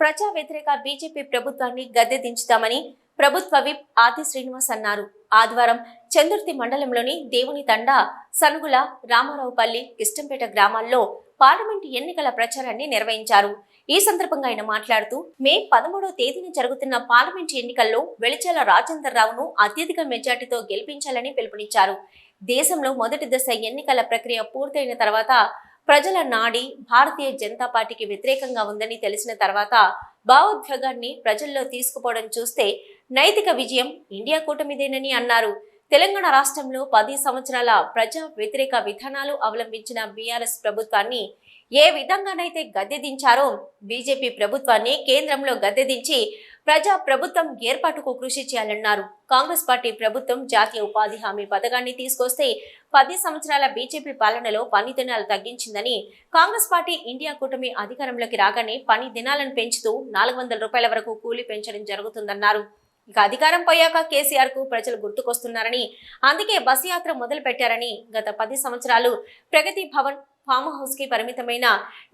ప్రజా వ్యతిరేక బీజేపీ ప్రభుత్వాన్ని గద్దె దించుతామని ప్రభుత్వ విప్ ఆది శ్రీనివాస్ అన్నారు. ఆదివారం చందుర్తి మండలంలోని దేవుని తండ సనుగుల రామారావుపల్లి కిష్టంపేట గ్రామాల్లో పార్లమెంటు ఎన్నికల ప్రచారాన్ని నిర్వహించారు. ఈ సందర్భంగా ఆయన మాట్లాడుతూ మే పదమూడవ తేదీన జరుగుతున్న పార్లమెంటు ఎన్నికల్లో వెలిచాల రాజేందర్ రావును అత్యధిక మెజార్టీతో గెలిపించాలని పిలుపునిచ్చారు. దేశంలో మొదటి దశ ఎన్నికల ప్రక్రియ పూర్తయిన తర్వాత ప్రజల నాడి భారతీయ జనతా పార్టీకి వ్యతిరేకంగా ఉందని తెలిసిన తర్వాత భావోద్వేగాన్ని ప్రజల్లో తీసుకుపోవడం చూస్తే నైతిక విజయం ఇండియా కూటమిదేనని అన్నారు. తెలంగాణ రాష్ట్రంలో పది సంవత్సరాల ప్రజా వ్యతిరేక విధానాలు అవలంబించిన బీఆర్ఎస్ ప్రభుత్వాన్ని ఏ విధంగానైతే గద్దెదించారో బీజేపీ ప్రభుత్వాన్ని కేంద్రంలో గద్దెదించి ప్రజా ప్రభుత్వం ఏర్పాటుకు కృషి చేయాలన్నారు. కాంగ్రెస్ పార్టీ ప్రభుత్వం జాతీయ ఉపాధి హామీ పథకాన్ని తీసుకొస్తే పది సంవత్సరాల బీజేపీ పాలనలో పని దినాలు తగ్గించిందని కాంగ్రెస్ పార్టీ ఇండియా కూటమి అధికారంలోకి రాగానే పని దినాలను పెంచుతూ నాలుగు వందల రూపాయల వరకు కూలీ పెంచడం జరుగుతుందన్నారు. ఇక అధికారం పోయాక కేసీఆర్కు ప్రజలు గుర్తుకొస్తున్నారని అందుకే బస్సు యాత్ర మొదలు పెట్టారని గత పది సంవత్సరాలు ప్రగతి భవన్ ఫామ్ హౌస్కి పరిమితమైన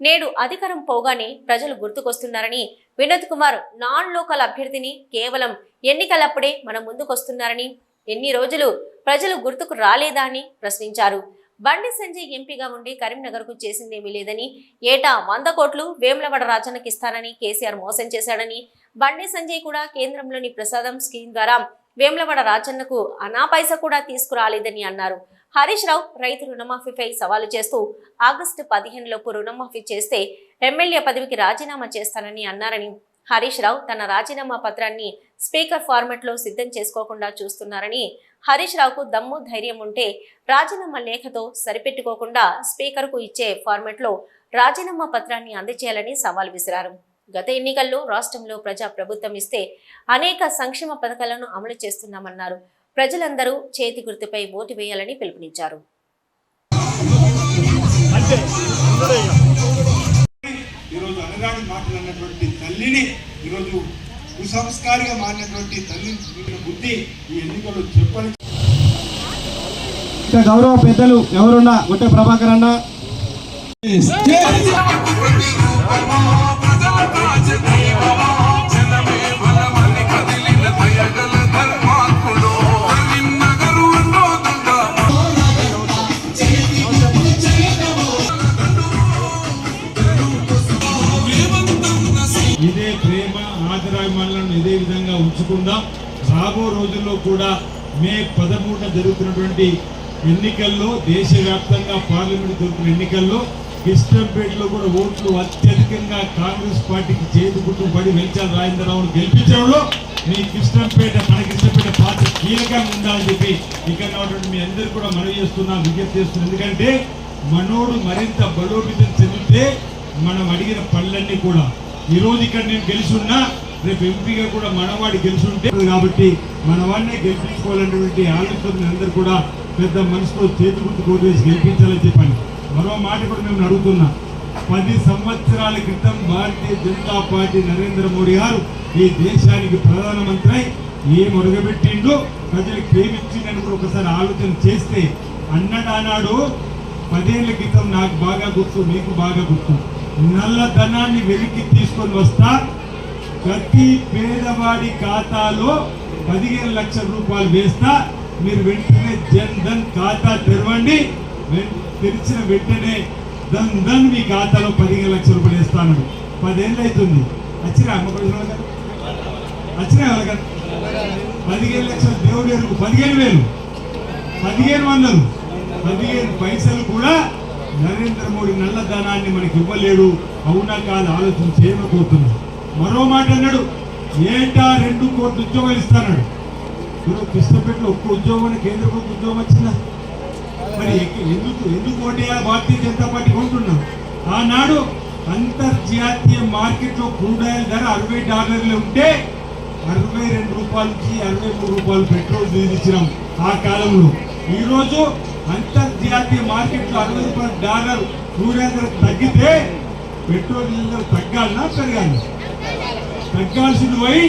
నేడు అధికారం పోగానే ప్రజలు గుర్తుకొస్తున్నారని వినోద్ కుమార్ నాన్ లోకల్ అభ్యర్థిని కేవలం ఎన్నికలప్పుడే మన ముందుకొస్తున్నారని ఎన్ని రోజులు ప్రజలు గుర్తుకు రాలేదా అని ప్రశ్నించారు. బండి సంజయ్ ఎంపీగా ఉండి కరీంనగర్కు చేసిందేమీ లేదని ఏటా వంద కోట్లు వేములవాడ రాజన్నకి ఇస్తానని కేసీఆర్ మోసం చేశాడని బండి సంజయ్ కూడా కేంద్రంలోని ప్రసాదం స్కీమ్ ద్వారా వేములవాడ రాజన్నకు అనాపైస కూడా తీసుకురాలేదని అన్నారు. హరీష్ రావు రైతు రుణమాఫీపై సవాలు చేస్తూ ఆగస్టు పదిహేను లోపు రుణమాఫీ చేస్తే ఎమ్మెల్యే పదవికి రాజీనామా చేస్తానని అన్నారని హరీష్ రావు తన రాజీనామా పత్రాన్ని స్పీకర్ ఫార్మెట్లో సిద్ధం చేసుకోకుండా చూస్తున్నారని హరీష్ రావుకు దమ్ము ధైర్యం ఉంటే రాజీనామా లేఖతో సరిపెట్టుకోకుండా స్పీకర్కు ఇచ్చే ఫార్మెట్లో రాజీనామా పత్రాన్ని అందజేయాలని సవాల్ విసిరారు. గత ఎన్నికల్లో రాష్ట్రంలో ప్రజా ప్రభుత్వం ఇస్తే అనేక సంక్షేమ పథకాలను అమలు చేస్తున్నామన్నారు. ప్రజలందరూ చేతి గుర్తుపై ఓటు వేయాలని పిలుపునిచ్చారు. అంతే అందరూ ఇక. ఈరోజు అనగాని మాటలు అన్నటువంటి తల్లిని ఈరోజు కుసంస్కారిగా మారినటువంటి తల్లిని చూపిన బుద్ధి ఈ ఎన్నికల్లో చెప్పని ఇంకా గౌరవ పెద్దలు ఎవరున్నా? గుట్ట ప్రభాకర్ అన్న. ఆదరాభిమానులను ఇదే విధంగా ఉంచుకుందాం. రాబో రోజుల్లో కూడా మే పదమూడున జరుగుతున్నటువంటి ఎన్నికల్లో దేశవ్యాప్తంగా పార్లమెంట్ జరుగుతున్న ఎన్నికల్లో కిష్టంపేటలో కూడా ఓట్లు అత్యధికంగా కాంగ్రెస్ పార్టీకి చేతుకుంటూ పడి వెంచాల రాజేంద్రరావును గెలిపించడంలో మీ కిష్టంపేట మన కిష్టంపేట పాత్ర కీలకంగా ఉండాలని చెప్పి ఇక్కడ ఉన్నటువంటి మీ అందరూ కూడా మనవి చేస్తున్నా విజ్ఞప్తి చేస్తున్నాం. ఎందుకంటే మనోడు మరింత బలోపేతం చెందితే మనం అడిగిన పనులన్నీ కూడా ఈ రోజు ఇక్కడ నేను గెలిచున్నా రేపు ఎంపీగా కూడా మనవాడి గెలిచి కాబట్టి మనవాడినే గెలిపించుకోవాలనేటువంటి ఆలోచన అందరూ కూడా పెద్ద మనసుతో చేతి గుర్తు కోటి గెలిపించాలని చెప్పండి మరో మాట కూడా మేము అడుగుతున్నా. పది సంవత్సరాల క్రితం భారతీయ జనతా పార్టీ నరేంద్ర మోడీ గారు ఈ దేశానికి ప్రధానమంత్రి ఏ మొరగబెట్టిండో ప్రజలకు ఏమిచ్చిందని కూడా ఒకసారి ఆలోచన చేస్తే అన్నడానాడు పదేళ్ళ క్రితం నాకు బాగా గుర్తు మీకు బాగా గుర్తు. నల్లధనాన్ని వెలికి తీసుకొని వస్తా. ప్రతి పేదవాడి ఖాతాలో పదిహేను లక్షల రూపాయలు వేస్తా. మీరు వెంటనే జన్ ధన్ ఖాతా తెరవండి. తెరిచిన వెంటనే ధన్ ధన్ మీ ఖాతాలో పదిహేను లక్షల రూపాయలు వేస్తాను. పదేళ్ళు అవుతుంది వచ్చినా అమ్మ పదిహేను వచ్చినా వాళ్ళకి పదిహేను లక్షల దేవుడు ఎరుకు పదిహేను వేలు. పదిహేను వందలు. పదిహేను పైసలు కూడా నరేంద్ర మోడీ నల్లధనాన్ని మనకి ఇవ్వలేడు. అవునా కాదు ఆలోచన చేయకపోతున్నాడు మరో మాట అన్నాడు ఏటా రెండు కోట్ల ఉద్యోగాలు ఇస్తాడు ఇప్పుడు కృష్ణపేటలో ఒక్క ఉద్యోగం కేంద్ర ప్రభుత్వ ఉద్యోగం వచ్చిందా? మరి ఎందుకు ఎందుకు ఓటేయాలి? భారతీయ జనతా పార్టీ కొంటున్నాం. ఆనాడు అంతర్జాతీయ మార్కెట్లో క్రూడ్ ఆయిల్ ధర అరవై డాలర్లు ఉంటే అరవై రెండు రూపాయలకి అరవై మూడు రూపాయలు పెట్రోల్ డీజిల్ ఆ కాలంలో. ఈరోజు అంతర్జాతీయ మార్కెట్లో అరవై రూపాయల డాలర్ క్రూడ్ తగ్గితే పెట్రోల్ డీజిల్ ధర పెరగాలి. తగ్గాల్సింది పోయి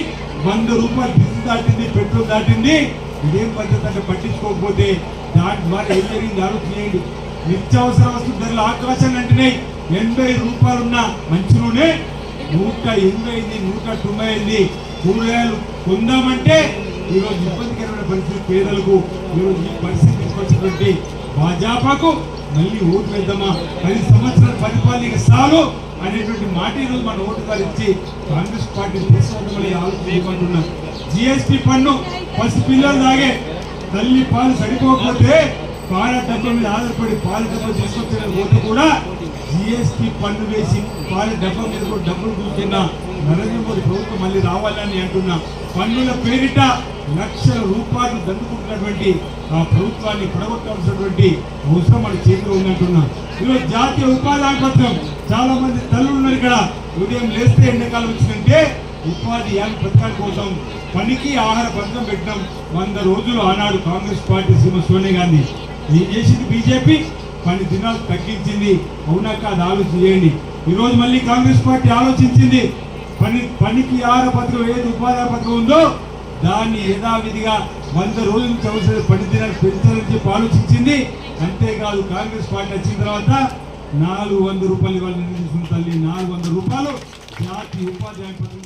వంద రూపాయలు డీజిల్ దాటింది పెట్రోల్ దాటింది. ఇదేం పద్ధతి అంటే పట్టించుకోకపోతే దాని ద్వారా ఏం జరిగింది? ఆలోచన చేయండి. నిత్యావసర వస్తువు ధరలు ఆకాశాన్ని అంటున్నాయి. ఎనభై రూపాయలున్న మంచి నూనె నూట ఎనభై అయింది నూట తొంభై అయింది కూరగాయలు కొందామంటే ఈరోజు ఇబ్బందికరమైన పరిస్థితి పేదలకు ఈరోజు ఈ పరిస్థితి ఉన్నటువంటి భాజపాకు మళ్ళీ ఓటు వేద్దామా? పది సంవత్సరాలు పరిపాలనకి చాలు అనేటువంటి మాట ఈరోజు మన ఓటు ఇచ్చి కాంగ్రెస్ పార్టీ తీసుకోవడం ఆలోచించుకుంటున్నాం జిఎస్టి పన్ను పసి పిల్లలు తాగే తల్లి పాలు సరిపోకపోతే పాల మీద ఆధారపడి పాల తీసుకొచ్చిన ఓటు కూడా జిఎస్టీ పన్ను వేసి పాలి డబ్బా మీద కూడా డబ్బులు కూర్చున్న నరేంద్ర మోదీ ప్రభుత్వం మళ్ళీ రావాలని అంటున్నా. పన్నుల పేరిట లక్షల రూపాయలు దండుకుంటున్నటువంటి ఆ ప్రభుత్వాన్ని పడగొట్టాల్సినటువంటి అవసరం మన చేతిలో ఉందంటున్నా ఈరోజు జాతీయ ఉపాధి హామీ చాలా మంది తల్లులు ఉన్నారు ఇక్కడ. ఉదయం లేస్తే ఎండాకాలం వచ్చిందంటే ఉపాధి హామీ పథకాల కోసం పనికి ఆహార పథకం పెట్టడం వంద రోజులు ఆనాడు కాంగ్రెస్ పార్టీ సీమ సోనియా గాంధీ. ఏం చేసింది బీజేపీ? పని దినాలు తగ్గించింది. అవునా కాదు? ఆలోచన చేయండి ఈరోజు మళ్ళీ కాంగ్రెస్ పార్టీ ఆలోచించింది. పని పనికి ఆహార పథకం ఏది ఉపాధి పథకం ఉందో దాన్ని యథావిధిగా వంద రోజుల నుంచి అవసరం పని దినాలు పెంచాలని చెప్పి ఆలోచించింది. అంతేకాదు కాంగ్రెస్ పార్టీ వచ్చిన తర్వాత నాలుగు వంద రూపాయలు ఇవ్వాలని నిర్ణయించిన తల్లి నాలుగు వందల రూపాయలు జాతి ఉపాధి పథకం